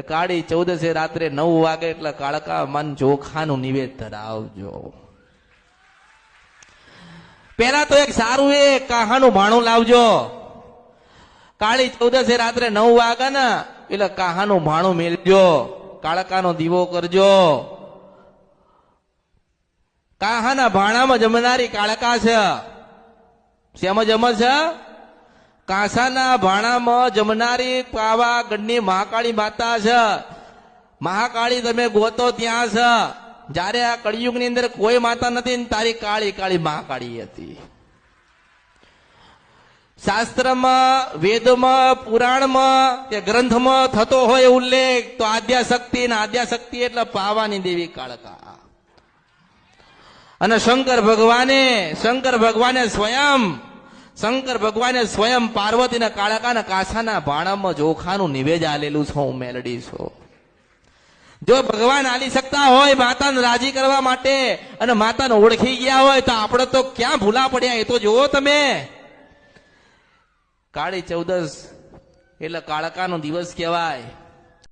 કાળી ચૌદસે રાત્રે નવ વાગે એટલે કાળકા મન ચોખાનું નિવેદ ધરાવજો પેલા તો એક સારું એ કાહાનું ભાણું લાવજો. કાળી ચૌદસે રાત્રે નવ વાગે ને એટલે કાહાનું ભાણું મેળજો કાળકાનો દીવો કરજો. કાહાના ભાણામાં જમનારી કાળકા છે. શેમાં જમે છે? કાંસાના ભાણામાં જમનારી પાવાગઢની મહાકાળી માતા છે. મહાકાળી તમે ગોતો ત્યાં છે. જ્યારે આ કળિયુગની અંદર કોઈ માતા નથી ને તારી કાળી કાળી મહાકાળી હતી. શાસ્ત્રમાં, વેદમાં, પુરાણમાં કે ગ્રંથમાં થતો હોય ઉલ્લેખ તો આદ્યાશક્તિ ને આદ્યાશક્તિ એટલે પાવાની દેવી કાળકા. અને શંકર ભગવાને શંકર ભગવાને સ્વયં શંકર ભગવાને સ્વયં પાર્વતીના કાળકાના કાસાના ભાણામાં જોખાનું નિવેદ આલેલું છું, હું મેલડી છું. જો ભગવાન આલી શકતા હોય, માતાને રાજી કરવા માટે અને માતાને ઓળખી ગયા હોય, તો આપણે તો ક્યાં ભૂલા પડ્યા? એ તો જુઓ તમે. કાળી ચૌદસ એટલે કાળકાનો દિવસ કહેવાય.